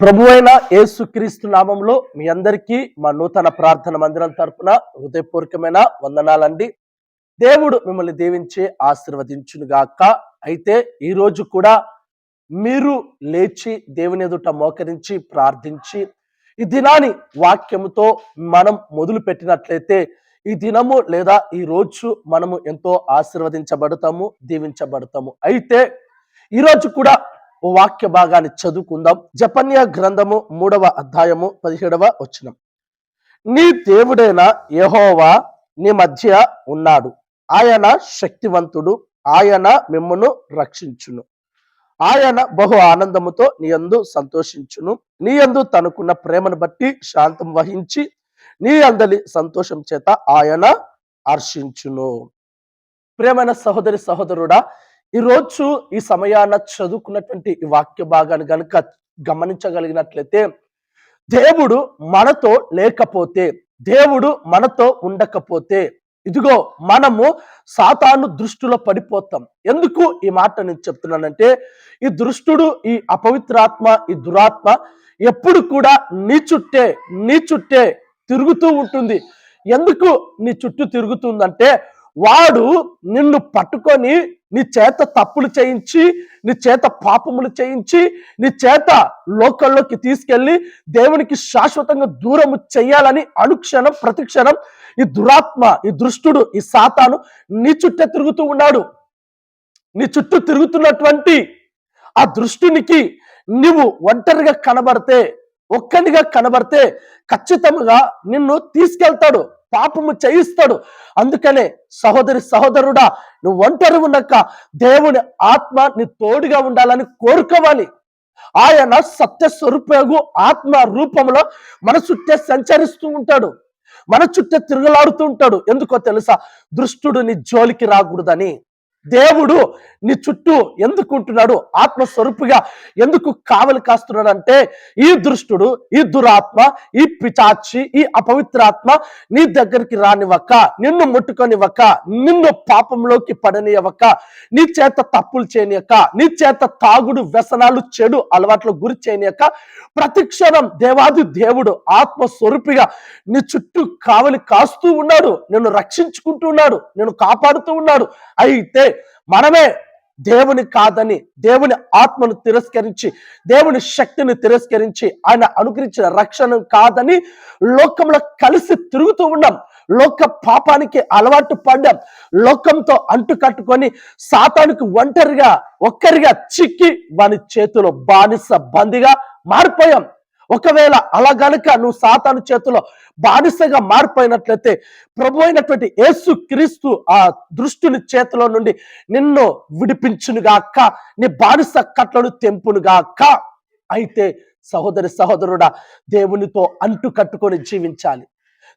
ప్రభు అయిన యేసుక్రీస్తు నామంలో మీ అందరికీ మా నూతన ప్రార్థన మందిరం తరపున హృదయపూర్వకమైన వందనాలండి. దేవుడు మిమ్మల్ని దీవించి ఆశీర్వదించునుగాక. అయితే ఈరోజు కూడా మీరు లేచి దేవుని ఎదుట మోకరించి ప్రార్థించి ఈ దినాన్ని వాక్యముతో మనం మొదలు పెట్టినట్లయితే ఈ దినము లేదా ఈ రోజు మనము ఎంతో ఆశీర్వదించబడతాము దీవించబడతాము. అయితే ఈరోజు కూడా వాక్య భాగాన్ని చదువుకుందాం. జపన్య గ్రంథము మూడవ అధ్యాయము పదిహేడవ వచనం. నీ దేవుడైన యహోవా నీ మధ్య ఉన్నాడు. ఆయన శక్తివంతుడు. ఆయన మిమ్మను రక్షించును. ఆయన బహు ఆనందముతో నీ యందు సంతోషించును. నీ యందు తనకున్న ప్రేమను బట్టి శాంతం వహించి నీ అందలి సంతోషం చేత ఆయన హర్షించును. ప్రేమైన సహోదరి సహోదరుడా ఈరోజు ఈ సమయాన చదువుకున్నటువంటి ఈ వాక్య భాగాన్ని గనుక గమనించగలిగినట్లయితే దేవుడు మనతో లేకపోతే దేవుడు మనతో ఉండకపోతే ఇదిగో మనము సాతాను దృష్టిలో పడిపోతాం. ఎందుకు ఈ మాట నేను చెప్తున్నానంటే ఈ దృష్టుడు ఈ అపవిత్రాత్మ ఈ దురాత్మ ఎప్పుడు కూడా నీ చుట్టే నీ చుట్టే తిరుగుతూ ఉంటుంది. ఎందుకు నీ చుట్టూ తిరుగుతుందంటే వాడు నిన్ను పట్టుకొని నీ చేత తప్పులు చేయించి నీ చేత పాపములు చేయించి నీ చేత లోకల్లోకి తీసుకెళ్ళి దేవునికి శాశ్వతంగా దూరము చెయ్యాలని అనుక్షణం ప్రతిక్షణం ఈ దురాత్మ ఈ దృష్టుడు ఈ సాతాను నీ చుట్టే తిరుగుతూ ఉన్నాడు. నీ చుట్టూ తిరుగుతున్నటువంటి ఆ దృష్టినికి నువ్వు ఒంటరిగా కనబడితే ఒక్కనిగా కనబడితే ఖచ్చితంగా నిన్ను తీసుకెళ్తాడు పాపము చేయిస్తాడు. అందుకనే సహోదరి సహోదరుడా నువ్వు ఒంటరి ఉన్నాక దేవుని ఆత్మ నీ తోడుగా ఉండాలని కోరుకోవాలి. ఆయన సత్య స్వరూపగు ఆత్మ రూపంలో మన చుట్టే సంచరిస్తూ ఉంటాడు మన చుట్టే తిరుగులాడుతూ ఉంటాడు. ఎందుకో తెలుసా? దృష్టుడు నీ జోలికి రాకూడదని. దేవుడు నీ చుట్టూ ఎందుకు ఉంటున్నాడు ఆత్మస్వరూపుగా ఎందుకు కావలి కాస్తున్నాడు అంటే ఈ దృష్టుడు ఈ దురాత్మ ఈ పిచాచి ఈ అపవిత్రాత్మ నీ దగ్గరికి రానివ్వక నిన్ను ముట్టుకొనివ్వక నిన్ను పాపంలోకి పడనివ్వక నీ చేత తప్పులు చేయనియక నీ చేత తాగుడు వ్యసనాలు చెడు అలవాట్లు గురి చేయనియక ప్రతిక్షణం దేవాది దేవుడు ఆత్మస్వరూపిగా నీ చుట్టూ కావలి కాస్తూ ఉన్నాడు. నిన్ను రక్షించుకుంటూ ఉన్నాడు. నిన్ను కాపాడుతూ ఉన్నాడు. అయితే మనమే దేవుని కాదని దేవుని ఆత్మను తిరస్కరించి దేవుని శక్తిని తిరస్కరించి ఆయన అనుగ్రహించిన రక్షణ కాదని లోకంలో కలిసి తిరుగుతూ ఉన్నాం. లోక పాపానికి అలవాటు పడ్డాం. లోకంతో అంటు కట్టుకొని సాతానికి ఒంటరిగా ఒక్కరిగా చిక్కి వాని చేతిలో బానిస బందిగా మారిపోయాం. ఒకవేళ అలా గనుక నువ్వు సాతాను చేతిలో బానిసగా మారిపోయినట్లయితే ప్రభు అయినటువంటి యేసు క్రీస్తు ఆ దృష్టిని చేతిలో నుండి నిన్ను విడిపించునుగాక నీ బానిస కట్లను తెంపునుగాక అయితే సహోదరి సహోదరుడా దేవునితో అంటు కట్టుకొని జీవించాలి.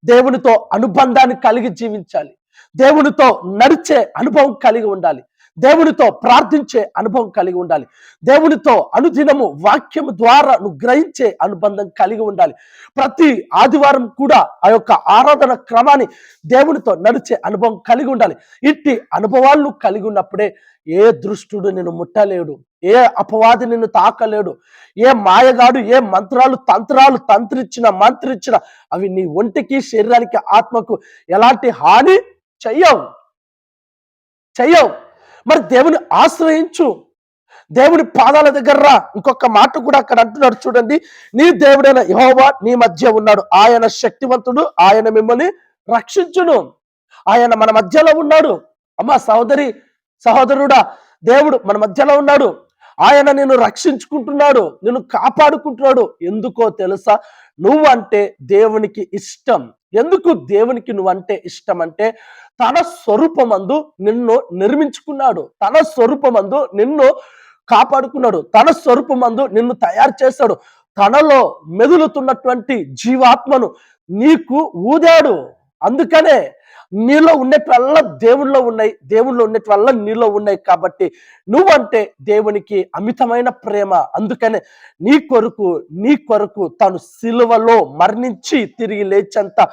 దేవునితో అనుబంధాన్ని కలిగి జీవించాలి. దేవునితో నడిచే అనుభవం కలిగి ఉండాలి. దేవునితో ప్రార్థించే అనుభవం కలిగి ఉండాలి. దేవునితో అనుదినము వాక్యము ద్వారా నువ్వు గ్రహించే అనుబంధం కలిగి ఉండాలి. ప్రతి ఆదివారం కూడా ఆ యొక్క ఆరాధన క్రమాన్ని దేవునితో నడిచే అనుభవం కలిగి ఉండాలి. ఇట్టి అనుభవాలు కలిగి ఉన్నప్పుడే ఏ దృష్టుడు నిన్ను ముట్టలేడు ఏ అపవాది నిన్ను తాకలేడు ఏ మాయగాడు ఏ మంత్రాలు తంత్రాలు తంత్రిచ్చిన మంత్రిచ్చిన అవి నీ ఒంటికి శరీరానికి ఆత్మకు ఎలాంటి హాని చెయ్యవు. చెయ్యవు. మరి దేవుని ఆశ్రయించు. దేవుని పాదాల దగ్గర రా. ఇంకొక మాట కూడా అక్కడ అంటున్నాడు చూడండి. నీ దేవుడైన యహోవా నీ మధ్య ఉన్నాడు. ఆయన శక్తివంతుడు. ఆయన మిమ్మల్ని రక్షించును. ఆయన మన మధ్యలో ఉన్నాడు. అమ్మ సహోదరి సహోదరుడా దేవుడు మన మధ్యలో ఉన్నాడు. ఆయన నిన్ను రక్షించుకుంటున్నాడు. నిన్ను కాపాడుకుంటున్నాడు. ఎందుకో తెలుసా? నువ్వంటే దేవునికి ఇష్టం. ఎందుకు దేవునికి నువ్వంటే ఇష్టం అంటే తన స్వరూపమందు నిన్ను నిర్మించుకున్నాడు. తన స్వరూపమందు నిన్ను కాపాడుకున్నాడు. తన స్వరూపమందు నిన్ను తయారు చేశాడు. తనలో మెదులుతున్నటువంటి జీవాత్మను నీకు ఊదాడు. అందుకనే నీలో ఉండేటివల్ల దేవుళ్ళో ఉన్నాయి. దేవుళ్ళో ఉన్నట్వల్ల నీలో ఉన్నాయి కాబట్టి నువ్వంటే దేవునికి అమితమైన ప్రేమ. అందుకనే నీ కొరకు నీ కొరకు తను సిలువలో మరణించి తిరిగి లేచంత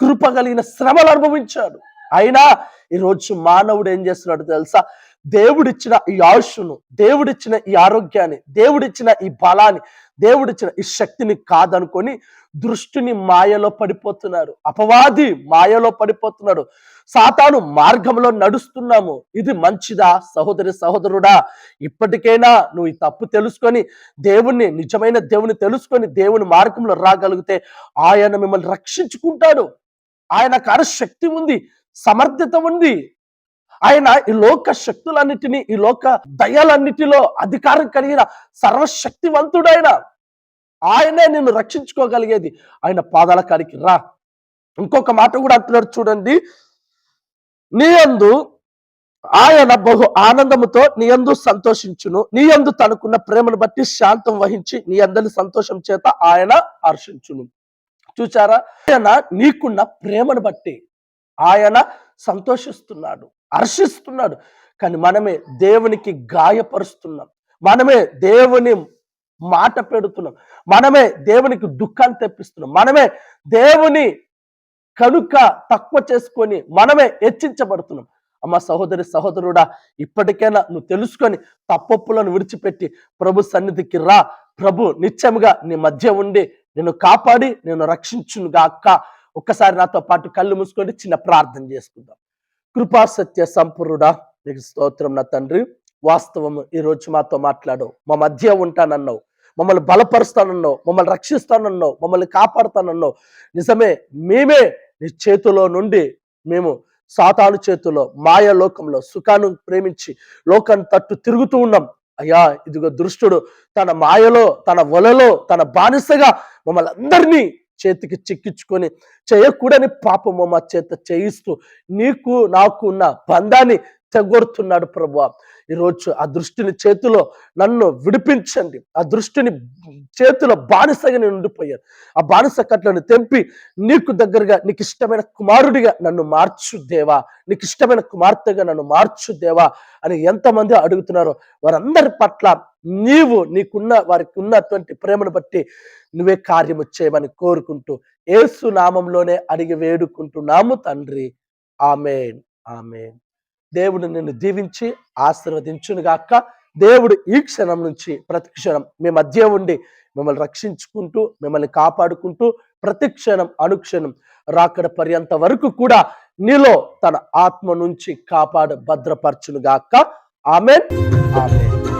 కృప కలిగిన శ్రమలు అనుభవించాడు. అయినా ఈరోజు మానవుడు ఏం చేస్తున్నాడు తెలుసా? దేవుడిచ్చిన ఈ ఆయుష్ను దేవుడిచ్చిన ఈ ఆరోగ్యాన్ని దేవుడిచ్చిన ఈ బలాన్ని దేవుడిచ్చిన ఈ శక్తిని కాదనుకొని దృష్టిని మాయలో పడిపోతున్నారు. అపవాది మాయలో పడిపోతున్నాడు. సాతాను మార్గంలో నడుస్తున్నాము. ఇది మంచిదా? సహోదరి సహోదరుడా ఇప్పటికైనా నువ్వు ఈ తప్పు తెలుసుకొని దేవుణ్ణి నిజమైన దేవుని తెలుసుకొని దేవుని మార్గంలో రాగలిగితే ఆయన మిమ్మల్ని రక్షించుకుంటాడు. ఆయనకు శక్తి ఉంది. సమర్థత ఉంది ఆయన ఈ లోక శక్తులన్నిటినీ ఈ లోక దయాలన్నిటిలో అధికారం కలిగిన సర్వశక్తివంతుడైన ఆయనే నిన్ను రక్షించుకోగలిగేది. ఆయన పాదాల కాడికి రా. ఇంకొక మాట కూడా అంటున్నాడు చూడండి. నీయందు ఆయన బహు ఆనందముతో నీ యందు సంతోషించును. నీ యందు తనకున్న ప్రేమను బట్టి శాంతం వహించి నీ అందరి సంతోషం చేత ఆయన హర్షించును. చూచారా ఆయన నీకున్న ప్రేమను బట్టి ఆయన సంతోషిస్తున్నాడు హర్షిస్తున్నాడు. కానీ మనమే దేవునికి గాయపరుస్తున్నాం. మనమే దేవుని మాట పెడుతున్నాం. మనమే దేవునికి దుఃఖాన్ని తెప్పిస్తున్నాం. మనమే దేవుని కనుక తక్కువ చేసుకొని మనమే హెచ్చించబడుతున్నాం. అమ్మ సహోదరి సహోదరుడా ఇప్పటికైనా నువ్వు తెలుసుకొని తప్పొప్పులను విడిచిపెట్టి ప్రభు సన్నిధికి రా. ప్రభు నిత్యముగా నీ మధ్య ఉండి నేను కాపాడి నేను రక్షించునుగా అక్క ఒక్కసారి నాతో పాటు కళ్ళు మూసుకొని చిన్న ప్రార్థన చేసుకుందాం. కృపా సత్య సంపూర్ణుడా నీకు స్తోత్రం నా తండ్రి. వాస్తవము ఈ రోజు మాతో మాట్లాడు మా మధ్య ఉంటానన్నావు. మమ్మల్ని బలపరుస్తానన్నావు. మమ్మల్ని రక్షిస్తానన్నావు. మమ్మల్ని కాపాడుతానన్నావు. నిజమే మేమే నీ చేతిలో నుండి మేము సాతాను చేతిలో మాయ లోకంలో సుఖాను ప్రేమించి లోకాన్ని తట్టు తిరుగుతూ ఉన్నాం. అయ్యా ఇదిగో దృష్టుడు తన మాయలో తన వలలో తన బానిసగా మమ్మల్ని అందరినీ చేతికి చిక్కించుకొని చేయకూడని పాపము మా చేత చేయిస్తూ నీకు నాకు ఉన్న బంధాన్ని తెగొడుతున్నాడు ప్రభు ఈరోజు ఆ దృష్టిని చేతిలో నన్ను విడిపించండి. ఆ దృష్టిని చేతిలో బానిసగా నేను ఉండిపోయాను. ఆ బానిస కట్లను తెంపి నీకు దగ్గరగా నీకు ఇష్టమైన కుమారుడిగా నన్ను మార్చు దేవా. నీకు ఇష్టమైన కుమార్తెగా నన్ను మార్చు దేవా అని ఎంతమంది అడుగుతున్నారో వారందరి పట్ల నీవు నీకున్న వారికి ఉన్నటువంటి ప్రేమను బట్టి నువ్వే కార్యము చేయమని కోరుకుంటూ ఏసు నామంలోనే అడిగి వేడుకుంటున్నాము తండ్రి. ఆమెన్. ఆమెన్. దేవుడు నిన్ను దీవించి ఆశీర్వదించునుగాక. దేవుడు ఈ క్షణం నుంచి ప్రతి క్షణం మీ మధ్య ఉండి మిమ్మల్ని రక్షించుకుంటూ మిమ్మల్ని కాపాడుకుంటూ ప్రతి క్షణం అనుక్షణం రాకడ పర్యంత వరకు కూడా నీలో తన ఆత్మ నుంచి కాపాడు భద్రపరచునుగాక. ఆమెన్. ఆమెన్.